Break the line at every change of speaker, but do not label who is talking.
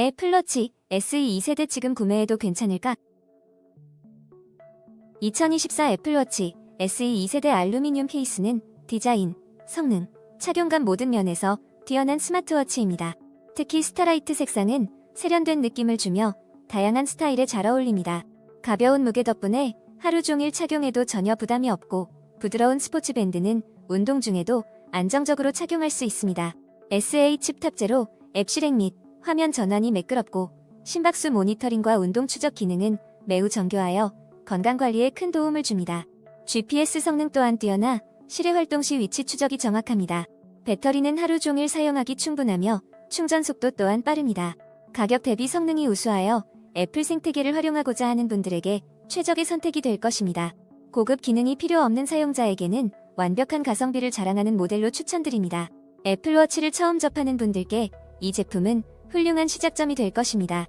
애플워치 SE 2세대 지금 구매해도 괜찮을까? 2024 애플워치 SE 2세대 알루미늄 케이스는 디자인, 성능, 착용감 모든 면에서 뛰어난 스마트워치입니다. 특히 스타라이트 색상은 세련된 느낌을 주며 다양한 스타일에 잘 어울립니다. 가벼운 무게 덕분에 하루 종일 착용해도 전혀 부담이 없고 부드러운 스포츠 밴드는 운동 중에도 안정적으로 착용할 수 있습니다. SA 칩 탑재로 앱 실행 및 화면 전환이 매끄럽고 심박수 모니터링과 운동 추적 기능은 매우 정교하여 건강 관리에 큰 도움을 줍니다. GPS 성능 또한 뛰어나 실외 활동 시 위치 추적이 정확합니다. 배터리는 하루 종일 사용하기 충분하며 충전 속도 또한 빠릅니다. 가격 대비 성능이 우수하여 애플 생태계를 활용하고자 하는 분들에게 최적의 선택이 될 것입니다. 고급 기능이 필요 없는 사용자에게는 완벽한 가성비를 자랑하는 모델로 추천드립니다. 애플워치를 처음 접하는 분들께 이 제품은 훌륭한 시작점이 될 것입니다.